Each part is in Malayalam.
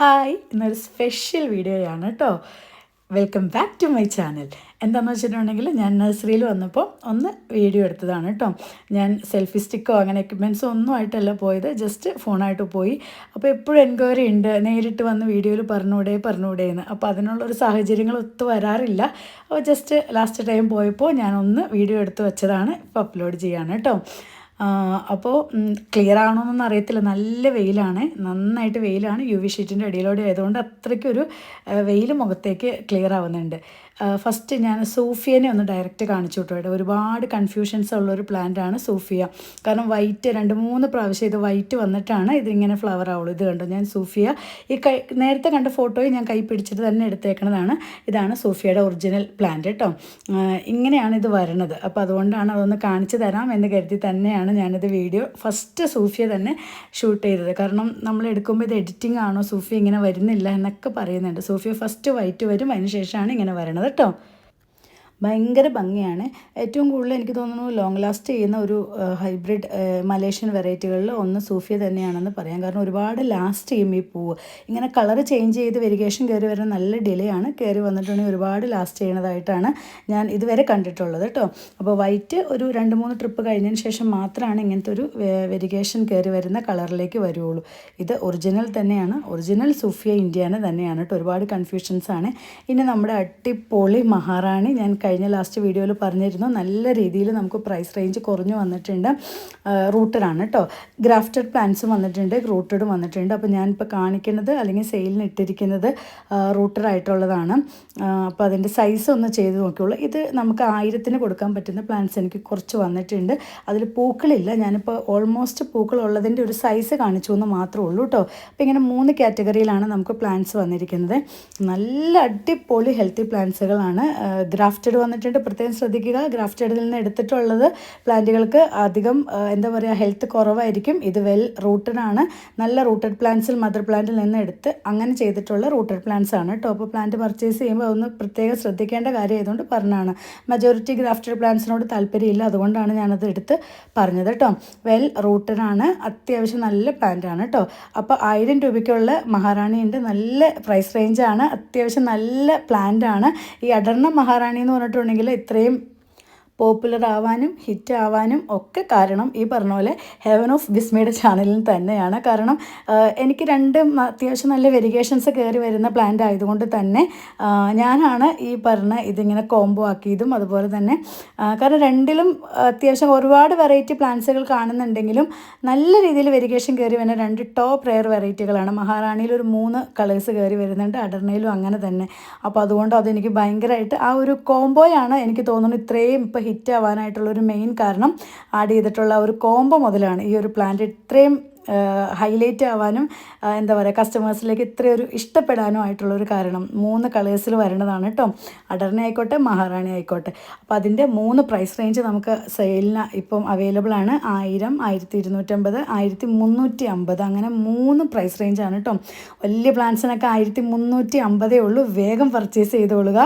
ഹായ് ഇന്നൊരു സ്പെഷ്യൽ വീഡിയോയാണ് കേട്ടോ welcome back to my channel എന്താണെന്ന് വെച്ചിട്ടുണ്ടെങ്കിൽ ഞാൻ നഴ്സറിയിൽ വന്നപ്പോൾ ഒന്ന് വീഡിയോ എടുത്തതാണ് കേട്ടോ ഞാൻ സെൽഫി സ്റ്റിക്കോ അങ്ങനെ എക്യുപ്മെന്റ്സോ ഒന്നും ആയിട്ടല്ല പോയത് ജസ്റ്റ് ഫോണായിട്ട് പോയി. അപ്പോൾ എപ്പോഴും എൻക്വയറി ഉണ്ട് നേരിട്ട് വന്ന് വീഡിയോയിൽ പറഞ്ഞൂടെ പറഞ്ഞൂടെ എന്ന്. അപ്പോൾ അതിനുള്ളൊരു സാഹചര്യങ്ങൾ ഒത്തു വരാറില്ല. അപ്പോൾ ജസ്റ്റ് ലാസ്റ്റ് ടൈം പോയപ്പോൾ ഞാനൊന്ന് വീഡിയോ എടുത്ത് വെച്ചതാണ് ഇപ്പോൾ അപ്ലോഡ് ചെയ്യാണ് കേട്ടോ അപ്പോൾ ക്ലിയർ ആണോന്നൊന്നും അറിയത്തില്ല. നല്ല വെയിലാണ്. നന്നായിട്ട് വെയിലാണ്. യു വി ഷീറ്റിന്റെ അടിയിലൂടെ ആയതുകൊണ്ട് അത്രയ്ക്കൊരു വെയിൽ മുഖത്തേക്ക് ക്ലിയർ ആവുന്നുണ്ട്. ഫസ്റ്റ് ഞാൻ സൂഫിയനെ ഒന്ന് ഡയറക്റ്റ് കാണിച്ചു വിട്ടു കേട്ടോ ഒരുപാട് കൺഫ്യൂഷൻസ് ഉള്ളൊരു ആണ് സൂഫിയ. കാരണം വൈറ്റ് രണ്ട് മൂന്ന് പ്രാവശ്യം ഇത് വൈറ്റ് വന്നിട്ടാണ് ഇതിങ്ങനെ ഫ്ലവർ ആവുള്ളൂ. ഇത് കണ്ടു? ഞാൻ സൂഫിയ ഈ കൈ നേരത്തെ കണ്ട ഫോട്ടോയും ഞാൻ കൈ പിടിച്ചിട്ട് തന്നെ എടുത്തേക്കണതാണ്. ഇതാണ് സൂഫിയയുടെ ഒറിജിനൽ പ്ലാന്റ് കേട്ടോ. ഇങ്ങനെയാണ് ഇത് വരണത്. അപ്പോൾ അതുകൊണ്ടാണ് അതൊന്ന് കാണിച്ചു തരാം എന്ന് കരുതി തന്നെയാണ് ഞാനിത് വീഡിയോ ഫസ്റ്റ് സൂഫിയ തന്നെ ഷൂട്ട് ചെയ്തത്. കാരണം നമ്മൾ എടുക്കുമ്പോൾ ഇത് എഡിറ്റിംഗ് ആണോ സൂഫിയ ഇങ്ങനെ വരുന്നില്ല എന്നൊക്കെ പറയുന്നുണ്ട്. സൂഫിയ ഫസ്റ്റ് വൈറ്റ് വരും. അതിന് ശേഷമാണ് ഇങ്ങനെ വരണത്. കേട്ടോ ഭയങ്കര ഭംഗിയാണ്. ഏറ്റവും കൂടുതൽ എനിക്ക് തോന്നുന്നു ലോങ് ലാസ്റ്റ് ചെയ്യുന്ന ഒരു ഹൈബ്രിഡ് മലേഷ്യൻ വെറൈറ്റികളിൽ ഒന്ന് സൂഫിയ തന്നെയാണെന്ന് പറയാം. കാരണം ഒരുപാട് ലാസ്റ്റ് ചെയ്യും ഈ പൂവ് ഇങ്ങനെ കളർ ചേഞ്ച് ചെയ്ത് വെരിഗേഷൻ കയറി വരുന്ന നല്ല ഡിലേ ആണ്. കയറി വന്നിട്ടുണ്ടെങ്കിൽ ഒരുപാട് ലാസ്റ്റ് ചെയ്യണതായിട്ടാണ് ഞാൻ ഇതുവരെ കണ്ടിട്ടുള്ളത് കേട്ടോ അപ്പോൾ വൈറ്റ് ഒരു രണ്ട് മൂന്ന് ട്രിപ്പ് കഴിഞ്ഞതിന് ശേഷം മാത്രമാണ് ഇങ്ങനത്തെ ഒരു വെരിഗേഷൻ കയറി വരുന്ന കളറിലേക്ക് വരുള്ളൂ ഇത് ഒറിജിനൽ തന്നെയാണ്. ഒറിജിനൽ സൂഫിയ ഇന്ത്യാന തന്നെയാണ് കേട്ടോ ഒരുപാട് കൺഫ്യൂഷൻസ് ആണ്. ഇനി നമ്മുടെ അട്ടിപ്പൊളി മഹാറാണി ഞാൻ കഴിഞ്ഞ ലാസ്റ്റ് വീഡിയോയിൽ പറഞ്ഞിരുന്നു. നല്ല രീതിയിൽ നമുക്ക് പ്രൈസ് റേഞ്ച് കുറഞ്ഞു വന്നിട്ടുണ്ട്. റൂട്ടഡാണ് കേട്ടോ ഗ്രാഫ്റ്റഡ് പ്ലാന്റ്സും വന്നിട്ടുണ്ട് റൂട്ടഡും വന്നിട്ടുണ്ട്. അപ്പോൾ ഞാനിപ്പോൾ കാണിക്കുന്നത് അല്ലെങ്കിൽ സെയിലിന് ഇട്ടിരിക്കുന്നത് റൂട്ടഡ് ആയിട്ടുള്ളതാണ്. അപ്പോൾ അതിന്റെ സൈസ് ഒന്ന് ചെയ്ത് നോക്കിയുള്ളൂ. ഇത് നമുക്ക് ആയിരത്തിന് കൊടുക്കാൻ പറ്റുന്ന പ്ലാന്റ്സ് എനിക്ക് കുറച്ച് വന്നിട്ടുണ്ട്. അതിൽ പൂക്കളില്ല. ഞാനിപ്പോൾ ഓൾമോസ്റ്റ് പൂക്കൾ ഉള്ളതിന്റെ ഒരു സൈസ് കാണിച്ചു എന്ന് മാത്രമേ ഉള്ളൂ കേട്ടോ അപ്പോൾ ഇങ്ങനെ മൂന്ന് കാറ്റഗറിയിലാണ് നമുക്ക് പ്ലാന്റ്സ് വന്നിരിക്കുന്നത്. നല്ല അടിപൊളി ഹെൽത്തി പ്ലാന്റ്സുകളാണ് ഗ്രാഫ്റ്റഡ് വന്നിട്ടുണ്ട്. പ്രത്യേകം ശ്രദ്ധിക്കുക. ഗ്രാഫ്റ്റഡിൽ നിന്ന് എടുത്തിട്ടുള്ളത് പ്ലാന്റുകൾക്ക് അധികം എന്താ പറയുക ഹെൽത്ത് കുറവായിരിക്കും. ഇത് വെൽ റൂട്ടഡ് ആണ്. നല്ല റൂട്ടഡ് പ്ലാന്റ്സിൽ മദർ പ്ലാന്റിൽ നിന്ന് എടുത്ത് അങ്ങനെ ചെയ്തിട്ടുള്ള റൂട്ടഡ് പ്ലാന്റ്സ് ആണ് ടോപ്പ് പ്ലാന്റ് പർച്ചേസ് ചെയ്യുമ്പോൾ ഒന്ന് പ്രത്യേകം ശ്രദ്ധിക്കേണ്ട കാര്യം ആയതുകൊണ്ട് പറഞ്ഞാണ്. മെജോറിറ്റി ഗ്രാഫ്റ്റഡ് പ്ലാന്റ്സിനോട് താല്പര്യമില്ല. അതുകൊണ്ടാണ് ഞാനത് എടുത്ത് പറഞ്ഞത് കേട്ടോ. വെൽ ആണ്. അത്യാവശ്യം നല്ല പ്ലാന്റ് ആണ് കേട്ടോ. അപ്പോൾ ആയിരം രൂപയ്ക്കുള്ള മഹാറാണി ഉണ്ട് നല്ല പ്രൈസ് റേഞ്ചാണ് അത്യാവശ്യം നല്ല പ്ലാന്റ് ആണ്. ഈ അടർന്ന മഹാറാണി എന്ന് പറഞ്ഞിട്ടുണ്ടെങ്കിൽ ഇത്രയും പോപ്പുലർ ആവാനും ഹിറ്റ് ആവാനും ഒക്കെ കാരണം ഈ പറഞ്ഞ പോലെ ഹെവൻ ഓഫ് വിസ്മയുടെ ചാനലിൽ തന്നെയാണ്. കാരണം എനിക്ക് രണ്ടും അത്യാവശ്യം നല്ല വെരിഗേഷൻസ് കയറി വരുന്ന പ്ലാന്റ് ആയതുകൊണ്ട് തന്നെ ഞാനാണ് ഈ പറഞ്ഞ ഇതിങ്ങനെ കോംബോ ആക്കിയതും അതുപോലെ തന്നെ കാരണം രണ്ടിലും അത്യാവശ്യം ഒരുപാട് വെറൈറ്റി പ്ലാന്റ്സുകൾ കാണുന്നുണ്ടെങ്കിലും നല്ല രീതിയിൽ വെരിഗേഷൻ കയറി വരുന്ന രണ്ട് ടോപ്പ് റെയർ വെറൈറ്റികളാണ് മഹാറാണിയിൽ ഒരു മൂന്ന് കളേഴ്സ് കയറി വരുന്നുണ്ട് അടർണയിലും അങ്ങനെ തന്നെ. അപ്പോൾ അതുകൊണ്ട് അതെനിക്ക് ഭയങ്കരമായിട്ട് ആ ഒരു കോംബോയാണ് എനിക്ക് തോന്നുന്നു ഇത്രയും ഇപ്പോൾ ഹിറ്റ് ആവാനായിട്ടുള്ള ഒരു മെയിൻ കാരണം ആഡ് ചെയ്തിട്ടുള്ള ഒരു കോംബോ മുതലാണ് ഈ ഒരു പ്ലാന്റ് ഇത്രയും ഹൈലൈറ്റ് ആവാനും എന്താ പറയുക കസ്റ്റമേഴ്സിലേക്ക് ഇത്രയൊരു ഇഷ്ടപ്പെടാനും ആയിട്ടുള്ളൊരു കാരണം മൂന്ന് കളേഴ്സിൽ വരേണ്ടതാണ് കേട്ടോ അടർണി ആയിക്കോട്ടെ മഹാറാണി ആയിക്കോട്ടെ. അപ്പോൾ അതിന്റെ മൂന്ന് പ്രൈസ് റേഞ്ച് നമുക്ക് സെയിലിന് ഇപ്പം അവൈലബിൾ ആണ്. ആയിരം ആയിരത്തി ഇരുന്നൂറ്റമ്പത് ആയിരത്തി മുന്നൂറ്റി അമ്പത് അങ്ങനെ മൂന്ന് പ്രൈസ് റേഞ്ചാണ് കേട്ടോ വലിയ പ്ലാൻസിനൊക്കെ ആയിരത്തി മുന്നൂറ്റി അമ്പതേ ഉള്ളൂ. വേഗം പർച്ചേസ് ചെയ്തോളുക.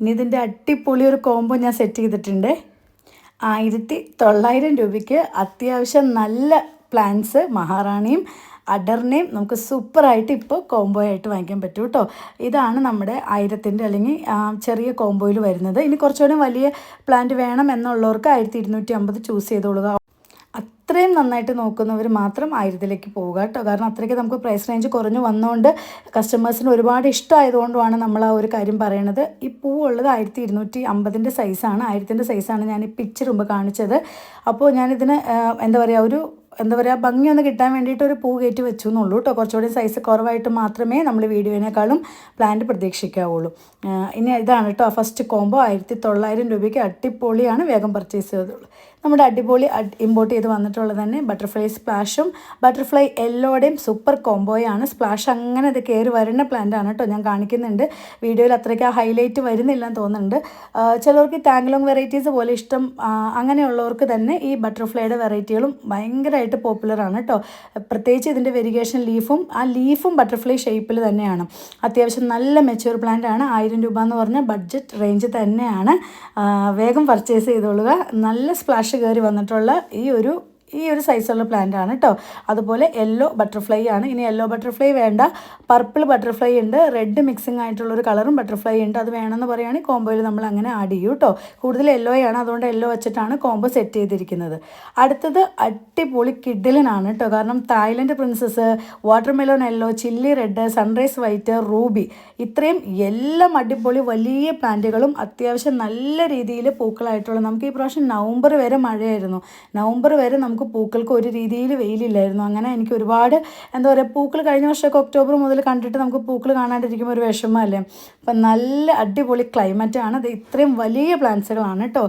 ഇനി ഇതിന്റെ അടിപൊളി ഒരു കോംബോ ഞാൻ സെറ്റ് ചെയ്തിട്ടുണ്ട്. ആയിരത്തി തൊള്ളായിരം രൂപയ്ക്ക് അത്യാവശ്യം നല്ല പ്ലാൻസ് മഹാറാണിയും അഡറിനെയും നമുക്ക് സൂപ്പറായിട്ട് ഇപ്പോൾ കോംബോ ആയിട്ട് വാങ്ങിക്കാൻ പറ്റും കേട്ടോ ഇതാണ് നമ്മുടെ ആയിരത്തിന്റെ അല്ലെങ്കിൽ ചെറിയ കോംബോയിൽ വരുന്നത്. ഇനി കുറച്ചുകൂടി വലിയ പ്ലാന്റ് വേണം എന്നുള്ളവർക്ക് ആയിരത്തി ഇരുന്നൂറ്റി അമ്പത് ചൂസ് ചെയ്തോളുക. അത്രയും നന്നായിട്ട് നോക്കുന്നവർ മാത്രം ആയിരത്തിലേക്ക് പോവുക കേട്ടോ. കാരണം അത്രയ്ക്ക് നമുക്ക് പ്രൈസ് റേഞ്ച് കുറഞ്ഞു വന്നുകൊണ്ട് കസ്റ്റമേഴ്സിന് ഒരുപാട് ഇഷ്ടമായതുകൊണ്ടുമാണ് നമ്മൾ ആ ഒരു കാര്യം പറയണത്. ഈ പൂവുള്ളത് ആയിരത്തി ഇരുന്നൂറ്റി അമ്പതിന്റെ സൈസാണ് ആയിരത്തിന്റെ സൈസാണ് ഞാൻ ഈ പിക്ചർ മുമ്പ് കാണിച്ചത്. അപ്പോൾ ഞാനിതിന് എന്താ പറയുക ഒരു എന്താ പറയുക ഭംഗി ഒന്ന് കിട്ടാൻ വേണ്ടിയിട്ട് ഒരു പൂ കയറ്റി വെച്ചു എന്നുള്ളൂ കേട്ടോ. കുറച്ചുകൂടി സൈസ് കുറവായിട്ട് മാത്രമേ നമ്മൾ വീഡിയോനേക്കാളും പ്ലാന്റ് പ്രതീക്ഷിക്കാവുള്ളൂ. ഇനി ഇതാണ് കേട്ടോ ഫസ്റ്റ് കോംബോ ആയിരത്തി തൊള്ളായിരം രൂപയ്ക്ക് അടിപൊളിയാണ് വേഗം പർച്ചേസ് ചെയ്തോളൂ നമ്മുടെ അടിപൊളി ഇമ്പോർട്ട് ചെയ്ത് വന്നിട്ടുള്ളത് തന്നെ ബട്ടർഫ്ലൈ സ്പ്ലാഷും ബട്ടർഫ്ലൈ എല്ലോടെയും സൂപ്പർ കോംബോയാണ് സ്പ്ലാഷ് അങ്ങനെ അത് കയറി വരുന്ന പ്ലാന്റ് ആണ് കേട്ടോ ഞാൻ കാണിക്കുന്നുണ്ട്. വീഡിയോയിൽ അത്രയ്ക്ക് ഹൈലൈറ്റ് വരുന്നില്ല എന്ന് തോന്നുന്നുണ്ട്. ചിലവർക്ക് ടാങ്ലോങ് വെറൈറ്റീസ് പോലെ ഇഷ്ടം അങ്ങനെയുള്ളവർക്ക് തന്നെ ഈ ബട്ടർഫ്ലൈയുടെ വെറൈറ്റികളും ഭയങ്കരമായിട്ട് പോപ്പുലറാണ് കേട്ടോ പ്രത്യേകിച്ച് ഇതിന്റെ വെരിഗേഷൻ ലീഫും ആ ലീഫും ബട്ടർഫ്ലൈ ഷേപ്പിൽ തന്നെയാണ്. അത്യാവശ്യം നല്ല മെച്യൂർ പ്ലാന്റ് ആണ്. ആയിരം രൂപ എന്ന് പറഞ്ഞ ബഡ്ജറ്റ് റേഞ്ച് തന്നെയാണ്. വേഗം പർച്ചേസ് ചെയ്തോളുക. നല്ല സ്പ്ലാഷ് കയറി വന്നിട്ടുള്ള ഈ ഒരു ഈ ഒരു സൈസുള്ള പ്ലാന്റ് ആണ് കേട്ടോ അതുപോലെ യെല്ലോ ബട്ടർഫ്ലൈ ആണ്. ഇനി യെല്ലോ ബട്ടർഫ്ലൈ വേണ്ട. പർപ്പിൾ ബട്ടർഫ്ലൈ ഉണ്ട്. റെഡ് മിക്സിംഗ് ആയിട്ടുള്ള ഒരു കളറും ബട്ടർഫ്ലൈ ഉണ്ട്. അത് വേണമെന്ന് പറയുകയാണെങ്കിൽ കോമ്പോയിൽ നമ്മൾ അങ്ങനെ ആഡ് ചെയ്യും കേട്ടോ കൂടുതൽ ആണ്. അതുകൊണ്ട് യെല്ലോ വെച്ചിട്ടാണ് കോംബോ സെറ്റ് ചെയ്തിരിക്കുന്നത്. അടുത്തത് അടിപൊളി കിഡിലിനാണ് കേട്ടോ കാരണം Thailand princess watermelon yellow chilli red sunrise white ruby ഇത്രയും എല്ലാം അടിപൊളി വലിയ പ്ലാന്റുകളും അത്യാവശ്യം നല്ല രീതിയിൽ പൂക്കളായിട്ടുള്ള നമുക്ക് ഈ പ്രാവശ്യം നവംബർ വരെ മഴയായിരുന്നു. നവംബർ വരെ നമുക്ക് പൂക്കൾക്ക് ഒരു രീതിയിൽ വെയിലില്ലായിരുന്നു. അങ്ങനെ എനിക്ക് ഒരുപാട് എന്താ പറയുക പൂക്കൾ കഴിഞ്ഞ വർഷമൊക്കെ ഒക്ടോബർ മുതൽ കണ്ടിട്ട് നമുക്ക് പൂക്കൾ കാണാണ്ടിരിക്കുമ്പോൾ ഒരു വിഷമമല്ലേ? അപ്പം നല്ല അടിപൊളി ക്ലൈമറ്റാണ് അത് ഇത്രയും വലിയ പ്ലാന്റ്സുകളാണ് കേട്ടോ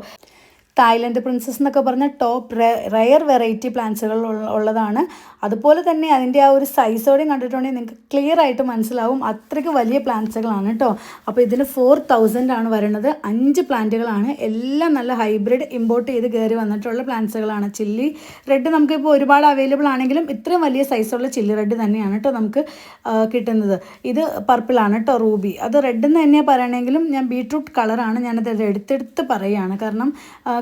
തായ്ലൻഡ് പ്രിൻസസ് എന്നൊക്കെ പറഞ്ഞ ടോപ്പ് റയർ വെറൈറ്റി പ്ലാന്റ്സുകൾ ഉള്ളതാണ്. അതുപോലെ തന്നെ അതിന്റെ ആ ഒരു സൈസോടെയും കണ്ടിട്ടുണ്ടെങ്കിൽ നിങ്ങൾക്ക് ക്ലിയർ ആയിട്ട് മനസ്സിലാവും അത്രയ്ക്ക് വലിയ പ്ലാന്റ്സുകളാണ് കേട്ടോ അപ്പോൾ ഇതിന് ഫോർ തൗസൻഡ് ആണ് വരുന്നത് അഞ്ച് പ്ലാന്റുകളാണ്. എല്ലാം നല്ല ഹൈബ്രിഡ് ഇമ്പോർട്ട് ചെയ്ത് കയറി വന്നിട്ടുള്ള പ്ലാന്റ്സുകളാണ്. ചില്ലി റെഡ് നമുക്കിപ്പോൾ ഒരുപാട് അവൈലബിൾ ആണെങ്കിലും ഇത്രയും വലിയ സൈസുള്ള ചില്ലി റെഡ് തന്നെയാണ് കേട്ടോ നമുക്ക് കിട്ടുന്നത്. ഇത് പർപ്പിളാണ് കേട്ടോ റൂബി അത് റെഡ് എന്ന് തന്നെയാണ് പറയണമെങ്കിലും ഞാൻ ബീട്രൂട്ട് കളറാണ് ഞാനത് എടുത്തെടുത്ത് പറയുകയാണ് കാരണം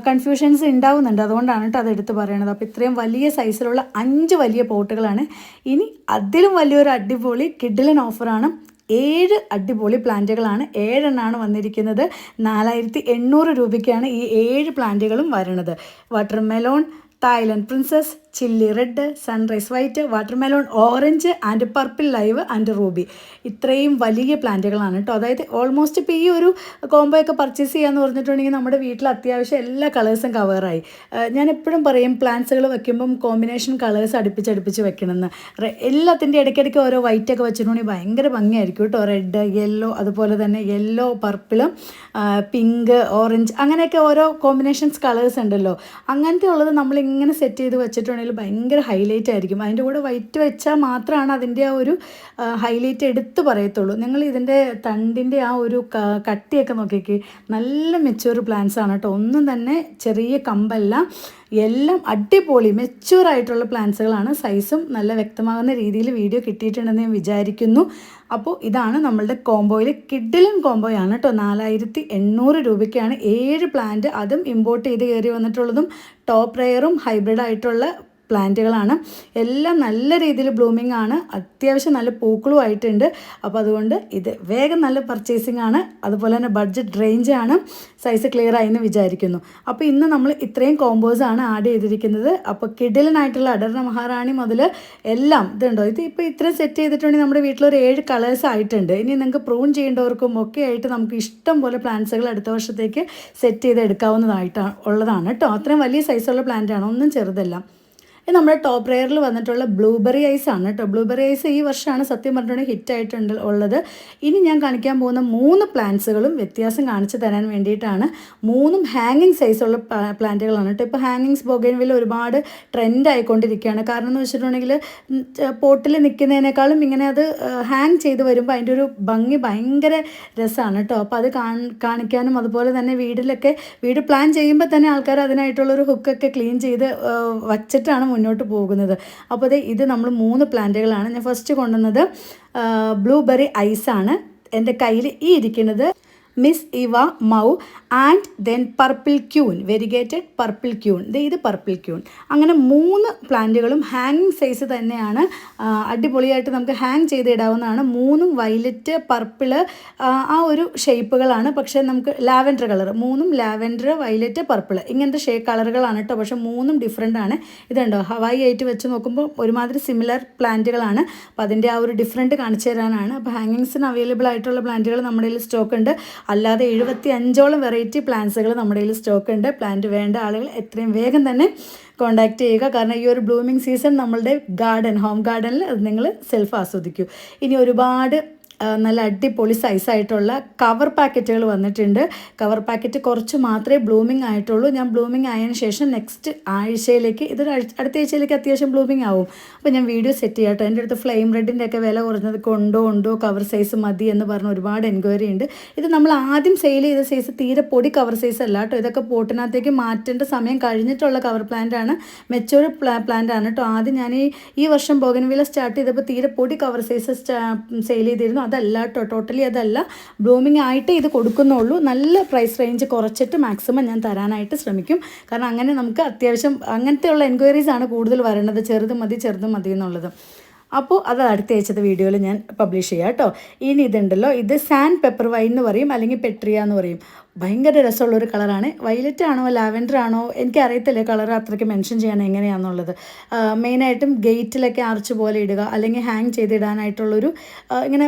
കൺഫ്യൂഷൻസ് ഉണ്ടാവുന്നുണ്ട് അതുകൊണ്ടാണ് കേട്ടോ അത് എടുത്ത് പറയണത്. അപ്പോൾ ഇത്രയും വലിയ സൈസിലുള്ള അഞ്ച് വലിയ പോട്ടുകളാണ്. ഇനി അതിലും വലിയൊരു അടിപൊളി കിഡിലൻ ഓഫറാണ്. ഏഴ് അടിപൊളി പ്ലാന്റുകളാണ്. ഏഴെണ്ണമാണ് വന്നിരിക്കുന്നത്. നാലായിരത്തി എണ്ണൂറ് രൂപയ്ക്കാണ് ഈ ഏഴ് പ്ലാന്റുകളും വരുന്നത്. Watermelon Thailand princess chilli red sunrise white watermelon orange and purple live and ruby ഇത്രയും വലിയ പ്ലാന്റുകളാണ് കേട്ടോ. അതായത് ഓൾമോസ്റ്റ് ഇപ്പോൾ ഈ ഒരു കോംബോ ഒക്കെ പർച്ചേസ് ചെയ്യാന്ന് പറഞ്ഞിട്ടുണ്ടെങ്കിൽ നമ്മുടെ വീട്ടിൽ അത്യാവശ്യം എല്ലാ കളേഴ്സും കവറായി ഞാൻ എപ്പോഴും പറയും പ്ലാന്റ്സുകൾ വെക്കുമ്പം കോമ്പിനേഷൻ കളേഴ്സ് അടുപ്പിച്ചടുപ്പിച്ച് വെക്കണമെന്ന്. എല്ലാത്തിന്റെ ഇടയ്ക്കിടയ്ക്ക് ഓരോ വൈറ്റ് ഒക്കെ വെച്ചിട്ടുണ്ടെങ്കിൽ ഭയങ്കര ഭംഗിയായിരിക്കും കേട്ടോ. റെഡ് യെല്ലോ അതുപോലെ തന്നെ യെല്ലോ പർപ്പിളും പിങ്ക് ഓറഞ്ച് അങ്ങനെയൊക്കെ ഓരോ കോമ്പിനേഷൻസ് കളേഴ്സ് ഉണ്ടല്ലോ. അങ്ങനത്തെ ഉള്ളത് നമ്മളിങ്ങനെ സെറ്റ് ചെയ്ത് വെച്ചിട്ടുണ്ടെങ്കിൽ ഭയങ്കര ഹൈലൈറ്റ് ആയിരിക്കും. അതിന്റെ കൂടെ വൈറ്റ് വെച്ചാൽ മാത്രമാണ് അതിന്റെ ആ ഒരു ഹൈലൈറ്റ് എടുത്ത് പറയത്തുള്ളൂ. നിങ്ങൾ ഇതിന്റെ തണ്ടിന്റെ ആ ഒരു കട്ടിയൊക്കെ നോക്കിക്കേ. നല്ല മെച്ചൂർ പ്ലാന്റ്സ് ആണ് കേട്ടോ. ഒന്നും തന്നെ ചെറിയ കമ്പല്ല. എല്ലാം അടിപൊളി മെച്ചൂറായിട്ടുള്ള പ്ലാന്റ്സുകളാണ് സൈസും നല്ല വ്യക്തമാകുന്ന രീതിയിൽ വീഡിയോ കിട്ടിയിട്ടുണ്ടെന്ന് ഞാൻ വിചാരിക്കുന്നു. അപ്പോൾ ഇതാണ് നമ്മളുടെ കോംബോയിൽ കിഡിലും കോംബോയാണ് കേട്ടോ. നാലായിരത്തി എണ്ണൂറ് രൂപയ്ക്കാണ് ഏഴ് പ്ലാന്റ് അതും ഇമ്പോർട്ട് ചെയ്ത് കയറി വന്നിട്ടുള്ളതും ടോപ്പ് റെയറും ഹൈബ്രിഡ് ആയിട്ടുള്ള പ്ലാന്റുകളാണ്. എല്ലാം നല്ല രീതിയിൽ ബ്ലൂമിംഗ് ആണ്. അത്യാവശ്യം നല്ല പൂക്കളും ആയിട്ടുണ്ട്. അപ്പോൾ അതുകൊണ്ട് ഇത് വേഗം നല്ല പർച്ചേസിംഗ് ആണ്. അതുപോലെ തന്നെ ബഡ്ജറ്റ് റേഞ്ച് ആണ്. സൈസ് ക്ലിയർ ആയി എന്ന് വിചാരിക്കുന്നു. അപ്പോൾ ഇന്ന് നമ്മൾ ഇത്രയും കോമ്പോസ് ആണ് ആഡ് ചെയ്തിരിക്കുന്നത്. അപ്പോൾ കിഡിലനായിട്ടുള്ള അടർണ മഹാറാണി മുതൽ എല്ലാം ഇതുണ്ടോ ഇത് ഇപ്പോൾ ഇത്രയും സെറ്റ് ചെയ്തിട്ടുണ്ടെങ്കിൽ നമ്മുടെ വീട്ടിലൊരു ഏഴ് കളേഴ്സ് ആയിട്ടുണ്ട്. ഇനി നിങ്ങൾക്ക് പ്രൂൺ ചെയ്യേണ്ടവർക്കും ഒക്കെ ആയിട്ട് നമുക്ക് ഇഷ്ടം പോലെ പ്ലാന്റ്സുകൾ അടുത്ത വർഷത്തേക്ക് സെറ്റ് ചെയ്ത് എടുക്കാവുന്നതായിട്ടാണ് ഉള്ളതാണ് കേട്ടോ. അത്രയും വലിയ സൈസുള്ള പ്ലാന്റ് ആണ്. ഒന്നും ചെറുതല്ല. ഇത് നമ്മുടെ ടോപ്പ് റെയറിൽ വന്നിട്ടുള്ള ബ്ലൂബെറി ഐസ് ആണ് കേട്ടോ ബ്ലൂബെറി ഐസ് ഈ വർഷമാണ് സത്യം പറഞ്ഞിട്ടുണ്ടെങ്കിൽ ഹിറ്റ് ആയിട്ടുണ്ട് ഉള്ളത്. ഇനി ഞാൻ കാണിക്കാൻ പോകുന്ന മൂന്ന് പ്ലാന്റ്സുകളും വ്യത്യാസം കാണിച്ചു തരാൻ വേണ്ടിയിട്ടാണ് മൂന്നും ഹാങ്ങിങ് സൈസുള്ള പ്ലാന്റുകളാണ് കേട്ടോ ഇപ്പോൾ ഹാങ്ങിങ്സ് ബൊഗൈൻവിൽ ഒരുപാട് ട്രെൻഡ് ആയിക്കൊണ്ടിരിക്കുകയാണ്. കാരണം എന്ന് വെച്ചിട്ടുണ്ടെങ്കിൽ പോട്ടിൽ നിൽക്കുന്നതിനേക്കാളും ഇങ്ങനെ അത് ഹാങ് ചെയ്ത് വരുമ്പോൾ അതിന്റെ ഒരു ഭംഗി ഭയങ്കര രസമാണ് കേട്ടോ അപ്പോൾ അത് കാണിക്കാനും അതുപോലെ തന്നെ വീട്ടിലൊക്കെ വീട് പ്ലാൻ ചെയ്യുമ്പോൾ തന്നെ ആൾക്കാർ അതിനായിട്ടുള്ളൊരു ഹുക്കൊക്കെ ക്ലീൻ ചെയ്ത് വച്ചിട്ടാണ് മുന്നോട്ട് പോകുന്നത്. അപ്പോൾ അതെ ഇത് നമ്മൾ മൂന്ന് പ്ലാന്റുകളാണ്. ഞാൻ ഫസ്റ്റ് കൊണ്ടുവന്നത് ബ്ലൂബെറി ഐസാണ് എന്റെ കയ്യിൽ ഈ ഇരിക്കുന്നത് മിസ് ഇവ മൗ and then purple queen variegated purple queen ഇത് പർപ്പിൾ ക്യൂൺ അങ്ങനെ മൂന്ന് പ്ലാന്റുകളും ഹാങ്ങിങ് സൈസ് തന്നെയാണ്. അടിപൊളിയായിട്ട് നമുക്ക് ഹാങ് ചെയ്ത് ഇടാവുന്നതാണ്. മൂന്നും വയലറ്റ് പർപ്പിൾ ആ ഒരു ഷേപ്പുകളാണ് പക്ഷേ നമുക്ക് ലാവൻഡർ കളർ. മൂന്നും ലാവൻഡർ വയലറ്റ് പർപ്പിൾ ഇങ്ങനത്തെ ഷേ കളറുകളാണ് കേട്ടോ. പക്ഷേ മൂന്നും ഡിഫറെന്റ് ആണ്. ഇതുണ്ടോ? ഹവായി ആയിട്ട് വെച്ച് നോക്കുമ്പോൾ ഒരുമാതിരി സിമിലർ പ്ലാന്റുകളാണ്. അപ്പോൾ അതിന്റെ ആ ഒരു ഡിഫറെന്റ് കാണിച്ചു തരാനാണ്. അപ്പോൾ ഹാങ്ങിങ്സിന് അവൈലബിൾ ആയിട്ടുള്ള പ്ലാന്റുകൾ നമ്മുടെ സ്റ്റോക്ക് ഉണ്ട്. അല്ലാതെ എഴുപത്തി അഞ്ചോളം വെറൈറ്റി പ്ലാന്റ്സുകൾ നമ്മുടെ കയ്യിൽ സ്റ്റോക്ക് ഉണ്ട്. പ്ലാന്റ് വേണ്ട ആളുകൾ എത്രയും വേഗം തന്നെ കോൺടാക്റ്റ് ചെയ്യുക. കാരണം ഈ ഒരു ബ്ലൂമിംഗ് സീസൺ നമ്മളുടെ ഗാർഡൻ ഹോം ഗാർഡനിൽ നിങ്ങൾ സെൽഫ് ആസ്വദിക്കൂ. ഇനി ഒരുപാട് നല്ല അടിപൊളി സൈസായിട്ടുള്ള കവർ പാക്കറ്റുകൾ വന്നിട്ടുണ്ട്. കവർ പാക്കറ്റ് കുറച്ച് മാത്രമേ ബ്ലൂമിങ് ആയിട്ടുള്ളൂ. ഞാൻ ബ്ലൂമിങ് ആയതിനു ശേഷം നെക്സ്റ്റ് ആഴ്ചയിലേക്ക് ഇത് അടുത്ത ആഴ്ചയിലേക്ക് അത്യാവശ്യം ബ്ലൂമിങ് ആവും. അപ്പോൾ ഞാൻ വീഡിയോ സെറ്റ് ചെയ്യാം കേട്ടോ എന്റെ അടുത്ത് ഫ്ലെയിം റെഡിന്റെ ഒക്കെ വില കുറഞ്ഞത് കൊണ്ടോ ഉണ്ടോ കവർ സൈസ് മതി എന്ന് പറഞ്ഞ് ഒരുപാട് എൻക്വയറി ഉണ്ട്. ഇത് നമ്മൾ ആദ്യം സെയിൽ ചെയ്ത സൈസ് തീരെ പൊടി കവർ സൈസ് അല്ല കേട്ടോ. ഇതൊക്കെ പോട്ടിനകത്തേക്ക് മാറ്റേണ്ട സമയം കഴിഞ്ഞിട്ടുള്ള കവർ പ്ലാന്റ് ആണ്. മെച്ചൂർ പ്ലാന്റ് ആണ് കേട്ടോ. ആദ്യം ഞാൻ ഈ ഈ വർഷം ബോഗൻവില സ്റ്റാർട്ട് ചെയ്തപ്പോൾ തീരെ പൊടി കവർ സൈസ് സെയിൽ ചെയ്തിരുന്നു. അതല്ല കേട്ടോ ടോട്ടലി അതല്ല. ബ്ലൂമിങ് ആയിട്ട് ഇത് കൊടുക്കുന്നുള്ളൂ. നല്ല പ്രൈസ് റേഞ്ച് കുറച്ചിട്ട് മാക്സിമം ഞാൻ തരാനായിട്ട് ശ്രമിക്കും. കാരണം അങ്ങനെ നമുക്ക് അത്യാവശ്യം അങ്ങനത്തെയുള്ള എൻക്വയറീസ് ആണ് കൂടുതൽ വരണത് ചെറുത് മതി ചെറുത് മതി എന്നുള്ളത്. അപ്പോൾ അത് അടുത്ത ആഴ്ചത്തെ വീഡിയോയിൽ ഞാൻ പബ്ലിഷ് ചെയ്യാം കേട്ടോ ഇനി ഇതുണ്ടല്ലോ. ഇത് സാൻഡ് പെപ്പർ വൈൻ എന്ന് പറയും അല്ലെങ്കിൽ പെട്രിയ എന്ന് പറയും. ഭയങ്കര രസമുള്ളൊരു കളറാണ്. വയലറ്റ് ആണോ ലാവൻഡർ ആണോ എനിക്ക് എനിക്കറിയത്തില്ല കളർ അത്രയ്ക്ക് മെൻഷൻ ചെയ്യാൻ എങ്ങനെയാണെന്നുള്ളത് മെയിനായിട്ടും ഗേറ്റിലൊക്കെ ആർച്ച് പോലെ ഇടുക അല്ലെങ്കിൽ ഹാങ് ചെയ്തിടാനായിട്ടുള്ളൊരു ഇങ്ങനെ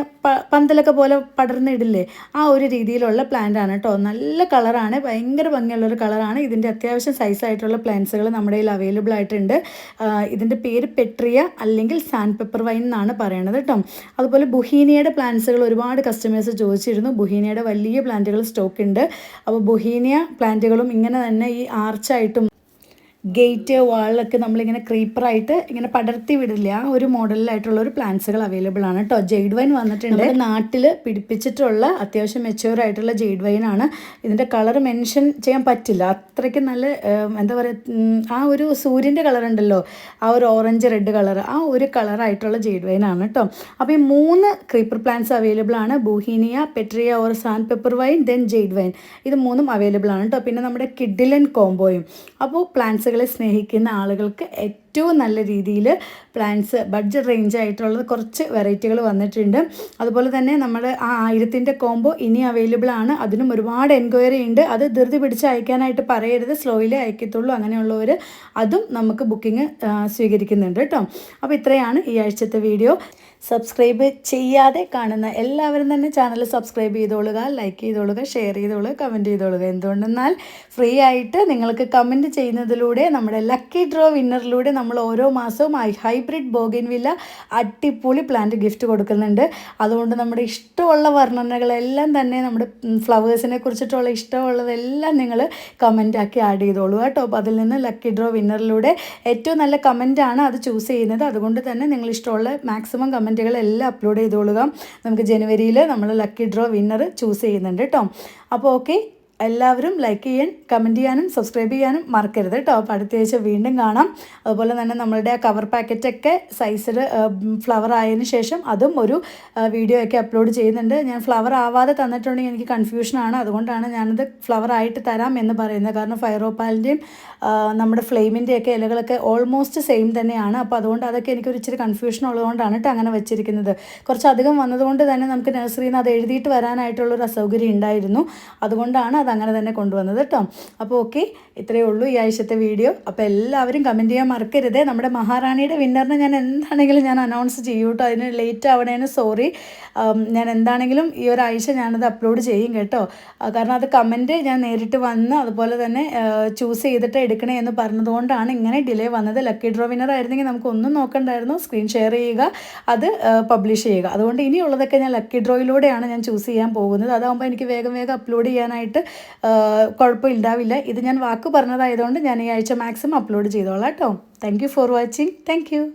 പന്തലൊക്കെ പോലെ പടർന്നിടില്ലേ ആ ഒരു രീതിയിലുള്ള പ്ലാന്റ് ആണ് കേട്ടോ നല്ല കളറാണ് ഭയങ്കര ഭംഗിയുള്ളൊരു കളറാണ്. ഇതിന്റെ അത്യാവശ്യം സൈസായിട്ടുള്ള പ്ലാന്റ്സുകൾ നമ്മുടെ കയ്യിൽ അവൈലബിൾ ആയിട്ടുണ്ട്. ഇതിന്റെ പേര് പെട്രിയ അല്ലെങ്കിൽ സാൻഡ് പെപ്പർ വൈൻ എന്നാണ് പറയണത് കേട്ടോ അതുപോലെ ബുഹീനിയയുടെ പ്ലാന്റ്സുകൾ ഒരുപാട് കസ്റ്റമേഴ്സ് ചോദിച്ചിരുന്നു. ബുഹീനിയയുടെ വലിയ പ്ലാന്റുകൾ സ്റ്റോക്ക് ഉണ്ട്. അപ്പോൾ ബൊഹീനിയ പ്ലാന്റുകളും ഇങ്ങനെ തന്നെ ഈ ആർച്ചായിട്ടും ഗേറ്റ് വാളിലൊക്കെ നമ്മളിങ്ങനെ ക്രീപ്പറായിട്ട് ഇങ്ങനെ പടർത്തി വിടില്ല. ആ ഒരു മോഡലിലായിട്ടുള്ള ഒരു പ്ലാന്റ്സുകൾ അവൈലബിൾ ആണ് കേട്ടോ ജെയ്ഡ് വൈൻ വന്നിട്ടുണ്ട്. നാട്ടിൽ പിടിപ്പിച്ചിട്ടുള്ള അത്യാവശ്യം മെച്യൂർ ആയിട്ടുള്ള ജെയ്ഡ് വൈൻ ആണ്. ഇതിന്റെ കളർ മെൻഷൻ ചെയ്യാൻ പറ്റില്ല. അത്രയ്ക്ക് നല്ല എന്താ പറയുക ആ ഒരു സൂര്യന്റെ കളർ ഉണ്ടല്ലോ ആ ഒരു ഓറഞ്ച് റെഡ് കളർ ആ ഒരു കളറായിട്ടുള്ള ജെയ്ഡ് വൈൻ ആണ് കേട്ടോ അപ്പോൾ ഈ മൂന്ന് ക്രീപ്പർ പ്ലാന്റ്സ് അവൈലബിൾ ആണ്. Bauhinia Petrea or sandpaper vine then jade vine. ഇത് മൂന്നും അവൈലബിൾ ആണ് കേട്ടോ പിന്നെ നമ്മുടെ കിഡിലൻ കോംബോയും. അപ്പോൾ പ്ലാന്റ്സുകളെ സ്നേഹിക്കുന്ന ആളുകൾക്ക് ഏറ്റവും നല്ല രീതിയിൽ പ്ലാന്റ്സ് ബഡ്ജറ്റ് റേഞ്ച് ആയിട്ടുള്ളത് കുറച്ച് വെറൈറ്റികൾ വന്നിട്ടുണ്ട്. അതുപോലെ തന്നെ നമ്മുടെ ആ ആയിരത്തിന്റെ കോംബോ ഇനി അവൈലബിൾ ആണ്. അതിനും ഒരുപാട് എൻക്വയറി ഉണ്ട്. അത് ധൃതി പിടിച്ച് അയക്കാനായിട്ട് പറയരുത്. സ്ലോയിലേ അയക്കത്തുള്ളൂ. അങ്ങനെയുള്ളവർ അതും നമുക്ക് ബുക്കിംഗ് സ്വീകരിക്കുന്നുണ്ട് കേട്ടോ അപ്പോൾ ഇത്രയാണ് ഈ ആഴ്ചത്തെ വീഡിയോ സബ്സ്ക്രൈബ് ചെയ്യാതെ കാണുന്ന എല്ലാവരും തന്നെ ചാനൽ സബ്സ്ക്രൈബ് ചെയ്തോളുക ലൈക്ക് ചെയ്തോളുക ഷെയർ ചെയ്തോളുക കമന്റ് ചെയ്തോളുക. എന്തുകൊണ്ടെന്നാൽ ഫ്രീ ആയിട്ട് നിങ്ങൾക്ക് കമന്റ് ചെയ്യുന്നതിലൂടെ നമ്മുടെ ലക്കി ഡ്രോ വിന്നറിലൂടെ നമ്മൾ ഓരോ മാസവും ഹൈബ്രിഡ് ബോഗിൻ വില അടിപൊളി പ്ലാന്റ് ഗിഫ്റ്റ് കൊടുക്കുന്നുണ്ട്. അതുകൊണ്ട് നമ്മുടെ ഇഷ്ടമുള്ള വർണനകളെല്ലാം തന്നെ നമ്മുടെ ഫ്ലവേഴ്സിനെ കുറിച്ചിട്ടുള്ള ഇഷ്ടമുള്ളതെല്ലാം നിങ്ങൾ കമന്റാക്കി ആഡ് ചെയ്തോളൂ കേട്ടോ. അപ്പോൾ അതിൽ നിന്ന് ലക്കി ഡ്രോ വിന്നറിലൂടെ ഏറ്റവും നല്ല കമന്റാണ് അത് ചൂസ് ചെയ്യുന്നത്. അതുകൊണ്ട് തന്നെ നിങ്ങൾ ഇഷ്ടമുള്ള മാക്സിമം കമന്റുകൾ എല്ലാം അപ്ലോഡ് ചെയ്തോളുക. നമുക്ക് ജനുവരിയിൽ നമ്മൾ ലക്കി ഡ്രോ വിന്നർ ചൂസ് ചെയ്യുന്നുണ്ട് കേട്ടോ അപ്പോൾ ഓക്കെ എല്ലാവരും ലൈക്ക് ചെയ്യാൻ കമന്റ് ചെയ്യാനും സബ്സ്ക്രൈബ് ചെയ്യാനും മറക്കരുത് കേട്ടോ അപ്പോൾ അടുത്ത ആഴ്ച വീണ്ടും കാണാം. അതുപോലെ തന്നെ നമ്മളുടെ ആ കവർ പാക്കറ്റൊക്കെ സൈസിൽ ഫ്ലവർ ആയതിന് ശേഷം അതും ഒരു വീഡിയോ ഒക്കെ അപ്ലോഡ് ചെയ്യുന്നുണ്ട്. ഞാൻ ഫ്ലവർ ആവാതെ തന്നിട്ടുണ്ടെങ്കിൽ എനിക്ക് കൺഫ്യൂഷനാണ് അതുകൊണ്ടാണ് ഞാനത് ഫ്ലവർ ആയിട്ട് തരാം എന്ന് പറയുന്നത്. കാരണം ഫയറോപ്പാലിന്റെയും നമ്മുടെ ഫ്ലെയിമിന്റെയൊക്കെ ഇലകളൊക്കെ ഓൾമോസ്റ്റ് സെയിം തന്നെയാണ്. അപ്പോൾ അതുകൊണ്ട് അതൊക്കെ എനിക്കൊരു ഇച്ചിരി കൺഫ്യൂഷൻ ഉള്ളതുകൊണ്ടാണ് കേട്ടോ അങ്ങനെ വെച്ചിരിക്കുന്നത്. കുറച്ചധികം വന്നതുകൊണ്ട് തന്നെ നമുക്ക് നഴ്സറിയിൽ നിന്ന് അത് എഴുതിയിട്ട് വരാനായിട്ടുള്ളൊരു അസൗകര്യം ഉണ്ടായിരുന്നു. അതുകൊണ്ടാണ് അത് അങ്ങനെ തന്നെ കൊണ്ടുവന്നത് കേട്ടോ. അപ്പോൾ ഓക്കെ ഇത്രയേ ഉള്ളൂ ഈ ആഴ്ചത്തെ വീഡിയോ. അപ്പോൾ എല്ലാവരും കമന്റ് ചെയ്യാൻ മറക്കരുത്. നമ്മുടെ മഹാറാണിയുടെ വിന്നറിനെ ഞാൻ എന്താണെങ്കിലും ഞാൻ അനൗൺസ് ചെയ്യും കേട്ടോ. അതിന് ലേറ്റ് ആവണേന് സോറി ഞാൻ എന്താണെങ്കിലും ഈ ഒരാഴ്ച ഞാനത് അപ്ലോഡ് ചെയ്യും കേട്ടോ. കാരണം അത് കമന്റ് ഞാൻ നേരിട്ട് വന്ന് അതുപോലെ തന്നെ ചൂസ് ചെയ്തിട്ട് എടുക്കണേ എന്ന് പറഞ്ഞതുകൊണ്ടാണ് ഇങ്ങനെ ഡിലേ വന്നത്. ലക്കി ഡ്രോ വിന്നർ ആയിരുന്നെങ്കിൽ നമുക്ക് ഒന്നും നോക്കണ്ടായിരുന്നു. സ്ക്രീൻ ഷെയർ ചെയ്യുക അത് പബ്ലിഷ് ചെയ്യുക. അതുകൊണ്ട് ഇനിയുള്ളതൊക്കെ ഞാൻ ലക്കി ഡ്രോയിലൂടെയാണ് ഞാൻ ചൂസ് ചെയ്യാൻ പോകുന്നത്. അതാകുമ്പോൾ എനിക്ക് വേഗം വേഗം അപ്ലോഡ് ചെയ്യാനായിട്ട് കുഴപ്പമില്ലാവില്ല. ഇത് ഞാൻ വാക്ക് പറഞ്ഞതായതുകൊണ്ട് ഞാൻ ഈ ആഴ്ച മാക്സിമം അപ്ലോഡ് ചെയ്തോളാം കേട്ടോ. Thank for watching thank